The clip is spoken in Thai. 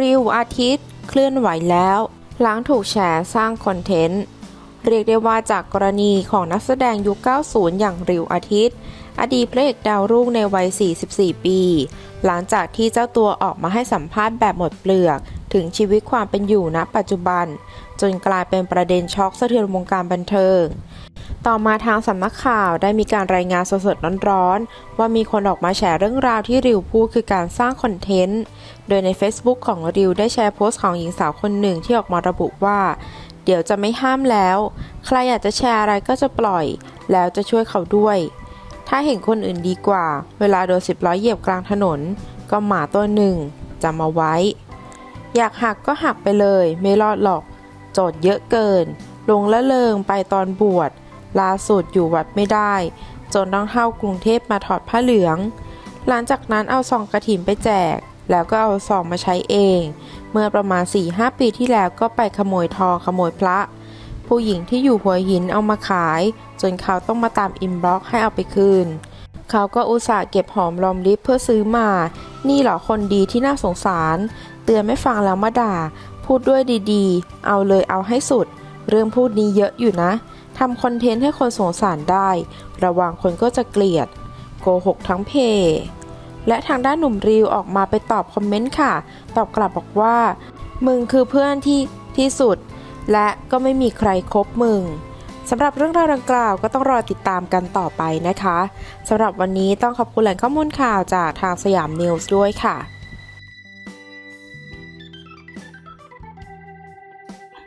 ริวอาทิตย์ เคลื่อนไหวแล้ว หลังถูกแฉสร้างคอนเทนต์ เรียกได้ว่าจากกรณีของนักแสดงยุค 90 อย่างริวอาทิตย์ อดีตพระเอกดาวรุ่งในวัย 44 ปี หลังจากที่เจ้าตัวออกมาให้สัมภาษณ์แบบหมดเปลือก ถึงชีวิตความเป็นอยู่ณปัจจุบัน จนกลายเป็นประเด็นช็อกสะเทือนวงการบันเทิง ต่อมาทางสำนักข่าวได้มีการรายงานสดๆร้อนๆ ว่ามีคนออกมาแชร์เรื่องราวที่ริวพูดคือการสร้างคอนเทนต์ โดยใน Facebook ของริวได้แชร์โพสต์ของหญิงสาวคนหนึ่งที่ออกมาระบุว่า เดี๋ยวจะไม่ห้ามแล้ว ใครอยากจะแชร์อะไรก็จะปล่อย แล้วจะช่วยเขาด้วย ถ้าเห็นคนอื่นดีกว่า เวลาโดนสิบล้อเหยียบกลางถนน ก็หมาตัวหนึ่งจำเอาไว้ อยากหักก็หักไปเลย ไม่รอดหรอก โจทย์เยอะเกิน ลงละเลงไปตอนบวช ล่าสุดอยู่วัดไม่ได้ จนต้องเข้ากรุงเทพมาถอดผ้าเหลือง หลังจากนั้นเอาซองกระถินไปแจก แล้วก็เอาซองมาใช้เอง เมื่อประมาณ 4-5 ปีที่แล้วก็ไปขโมยทองขโมยพระ ผู้หญิงที่อยู่หัวหินเอามาขาย จนเขาต้องมาตามอินบ็อกให้เอาไปคืนเขาก็อุตส่าห์เก็บหอมรอมริบเพื่อซื้อมา นี่เหรอคนดีที่น่าสงสาร เตือนไม่ฟังแล้วมาด่า พูดด้วยดีๆ เอาเลยเอาให้สุด เรื่องพูดนี้เยอะอยู่นะ ทำคอนเทนต์ให้คนสงสารได้ ระวังคนก็จะเกลียด โกหกทั้งเพจและทางด้านหนุ่มริวออกมาไปตอบคอมเมนต์ค่ะ ตอบกลับบอกว่า มึงคือเพื่อนที่ที่สุด และก็ไม่มีใครครบมึงสำหรับเรื่องราวดังกล่าวก็ต้องรอติดตามกันต่อไปนะคะสำหรับวันนี้ต้องขอบคุณแหล่งข้อมูลข่าวจากทางสยามนิวส์ด้วยค่ะ